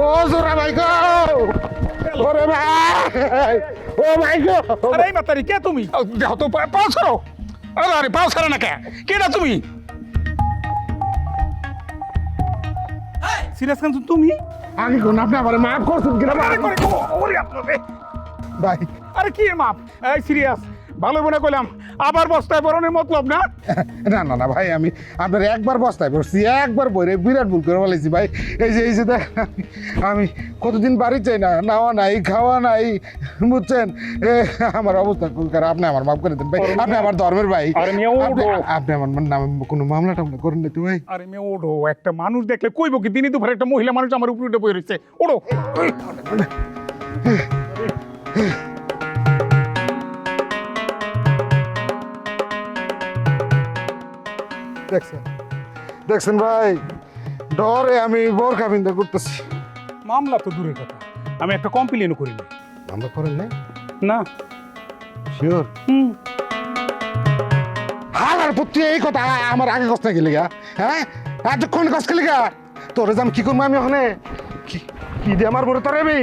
ও জোরা ভাই গো। ওরে ভাই। ও ভাই গো। আরে মাতারি কে তুমি? দেখো তো পাও ছাড়ো। আরে আরে পাও ছাড়ো না কে? কেডা তুমি? সিরিয়াস কান তুমি? আমি কোন আপনি আমার মাফ করছেন কিনা? আরে করে ওরে আপনারে। ভাই। আরে কি মাপ? এই সিরিয়াস। ভালো মনে কইলাম আবার বস্তায় বরণের মতলব না? না না না ভাই আমি আপনার একবার বস্তায় পড়ছি একবার বইরে বিরাট ভুল করে বলেছি ভাই। এই যে এই যে দেখ আমি কতদিন বাড়ি চাই না নাওয়া নাই খাওয়া নাই বুঝছেন? এ, আমার অবস্থা খুব খারাপ আপনি আমার মাফ করে দেন ভাই। আপনি আমার ধর্মের ভাই। আপনি আমার নামে কোনো মামলা টামলা করেন না তো ভাই। আরে মেয়ে ওঠো। একটা মানুষ দেখলে কইব কি দিনই দুপুরে একটা মহিলা মানুষ আমার উপরে উঠে বই রয়েছে। ওড়ো দেখছেন? দেখছেন ভাই? ডরে আমি বোরখা বিন্দা করতেছি মামলা তো দূরের কথা। আমি একটা কমপ্লেনও করিনি। মামলা করেন না না। Sure hmm. হালার পুত্রি এই কথা আমার আগে কষ্ট গেলে গা হ্যাঁ? এতক্ষণ কষ্ট গেলে গা তোরে যাম কি করব আমি ওখানে? কি কি দিয়ে আমার বড় তোরে আমি?